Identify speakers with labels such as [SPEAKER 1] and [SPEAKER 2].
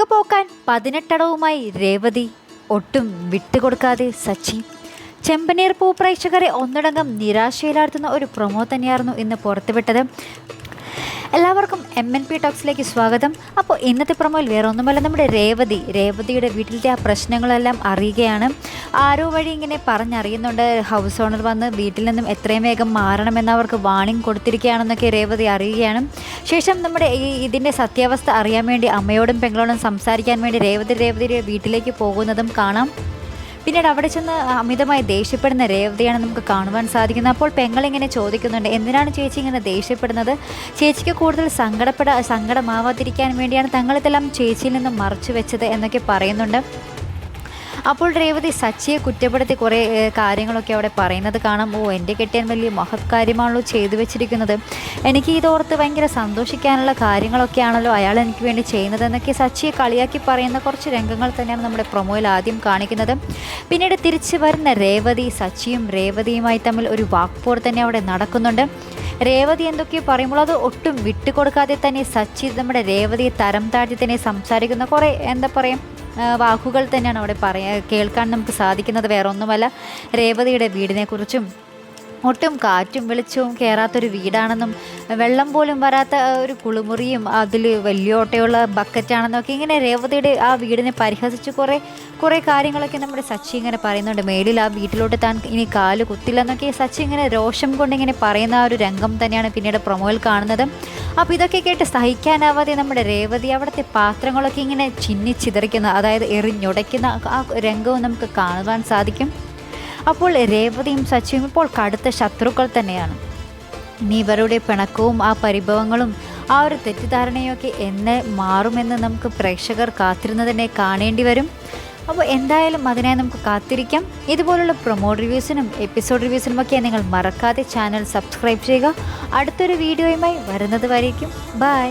[SPEAKER 1] പോക്കാൻ പതിനെട്ടടവുമായി രേവതി. ഒട്ടും വിട്ടുകൊടുക്കാതെ സച്ചിൻ. ചെമ്പനീർ പൂ പ്രേക്ഷകരെ ഒന്നടങ്കം നിരാശയിലാഴ്ത്തുന്ന ഒരു പ്രൊമോ തന്നെയായിരുന്നു ഇന്ന് പുറത്തുവിട്ടത്. എല്ലാവർക്കും എം എൻ പി ടോക്സിലേക്ക് സ്വാഗതം. അപ്പോൾ ഇന്നത്തെ പ്രമോയിൽ വേറെ ഒന്നുമല്ല നമ്മുടെ രേവതി. രേവതിയുടെ വീട്ടിലത്തെ ആ പ്രശ്നങ്ങളെല്ലാം അറിയുകയാണ്. ആരോ വഴി ഇങ്ങനെ പറഞ്ഞറിയുന്നുണ്ട് ഹൗസ് ഓണർ വന്ന് വീട്ടിൽ നിന്നും എത്രയും വേഗം മാറണമെന്ന് അവർക്ക് വാണിംഗ് കൊടുത്തിരിക്കുകയാണെന്നൊക്കെ രേവതി അറിയുകയാണ്. ശേഷം നമ്മുടെ ഈ ഇതിന്റെ സത്യാവസ്ഥ അറിയാൻ വേണ്ടി അമ്മയോടും പെങ്ങളോടും സംസാരിക്കാൻ വേണ്ടി രേവതി രേവതിയുടെ വീട്ടിലേക്ക് പോകുന്നതും കാണാം. പിന്നീട് അവിടെ ചെന്ന് അമിതമായി ദേഷ്യപ്പെടുന്ന രേവതിയാണ് നമുക്ക് കാണുവാൻ സാധിക്കുന്നത്. അപ്പോൾ പെങ്ങളിങ്ങനെ ചോദിക്കുന്നുണ്ട് എന്തിനാണ് ചേച്ചി ഇങ്ങനെ ദേഷ്യപ്പെടുന്നത്? ചേച്ചിക്ക് കൂടുതൽ സങ്കടപ്പെടാ സങ്കടമാവാതിരിക്കാൻ വേണ്ടിയാണ് തങ്ങളിതെല്ലാം ചേച്ചിയിൽ നിന്ന് മറച്ചു വെച്ചത് എന്നൊക്കെ പറയുന്നുണ്ട്. അപ്പോൾ രേവതി സച്ചിയെ കുറ്റപ്പെടുത്തി കുറേ കാര്യങ്ങളൊക്കെ അവിടെ പറയുന്നത് കാണാം. ഓ എന്റെ കെട്ടിയാൻ വലിയ മഹത് കാര്യമാണല്ലോ ചെയ്തു വെച്ചിരിക്കുന്നത്. എനിക്ക് ഇതോർത്ത് ഭയങ്കര സന്തോഷിക്കാനുള്ള കാര്യങ്ങളൊക്കെയാണല്ലോ അയാൾ എനിക്ക് വേണ്ടി ചെയ്യുന്നത് എന്നൊക്കെ സച്ചിയെ കളിയാക്കി പറയുന്ന കുറച്ച് രംഗങ്ങൾ തന്നെയാണ് നമ്മുടെ പ്രൊമോയിൽ ആദ്യം കാണിക്കുന്നത്. പിന്നീട് തിരിച്ചു വരുന്ന രേവതി സച്ചിയും രേവതിയുമായി തമ്മിൽ ഒരു വാക്പോർ തന്നെ അവിടെ നടക്കുന്നുണ്ട്. രേവതി എന്തൊക്കെയോ പറയുമ്പോൾ അത് ഒട്ടും വിട്ടുകൊടുക്കാതെ തന്നെ സച്ചി നമ്മുടെ രേവതിയെ തരം താഴ്ത്തി തന്നെ സംസാരിക്കുന്ന കുറേ എന്താ പറയുക വാക്കുകൾ തന്നെയാണ് അവിടെ പറയാ കേൾക്കാൻ നമുക്ക് സാധിക്കുന്നത്. വേറൊന്നുമല്ല രേവതിയുടെ വീടിനെക്കുറിച്ചും ഒട്ടും കാറ്റും വെളിച്ചവും കയറാത്തൊരു വീടാണെന്നും വെള്ളം പോലും വരാത്ത ഒരു കുളിമുറിയും അതിൽ വലിയ ഓട്ടയുള്ള ബക്കറ്റാണെന്നൊക്കെ ഇങ്ങനെ രേവതിയുടെ ആ വീടിനെ പരിഹസിച്ച് കുറേ കുറേ കാര്യങ്ങളൊക്കെ നമ്മുടെ സച്ചി ഇങ്ങനെ പറയുന്നുണ്ട്. മേലിൽ ആ വീട്ടിലോട്ട് താൻ ഇനി കാൽ കുത്തില്ലെന്നൊക്കെ സച്ചി ഇങ്ങനെ രോഷം കൊണ്ട് ഇങ്ങനെ പറയുന്ന ആ ഒരു രംഗം തന്നെയാണ് പിന്നീട് പ്രൊമോയിൽ കാണുന്നത്. അപ്പോൾ ഇതൊക്കെ കേട്ട് സഹിക്കാനാവാതെ നമ്മുടെ രേവതി അവിടുത്തെ പാത്രങ്ങളൊക്കെ ഇങ്ങനെ ചിന്നിച്ചിതറിക്കുന്ന അതായത് എറിഞ്ഞുടയ്ക്കുന്ന ആ രംഗവും നമുക്ക് കാണുവാൻ സാധിക്കും. അപ്പോൾ രേവതിയും സച്ചിയും ഇപ്പോൾ കടുത്ത ശത്രുക്കൾ തന്നെയാണ്. ഇനി പിണക്കവും ആ പരിഭവങ്ങളും ആ ഒരു തെറ്റിദ്ധാരണയൊക്കെ എന്ന് മാറുമെന്ന് നമുക്ക് പ്രേക്ഷകർ കാത്തിരുന്ന് തന്നെ കാണേണ്ടി വരും. അപ്പോൾ എന്തായാലും അതിനായി നമുക്ക് കാത്തിരിക്കാം. ഇതുപോലുള്ള പ്രൊമോ റിവ്യൂസിനും എപ്പിസോഡ് റിവ്യൂസിനും ഒക്കെ നിങ്ങൾ മറക്കാതെ ചാനൽ സബ്സ്ക്രൈബ് ചെയ്യുക. അടുത്തൊരു വീഡിയോയുമായി വരുന്നത് വരേക്കും. ബൈ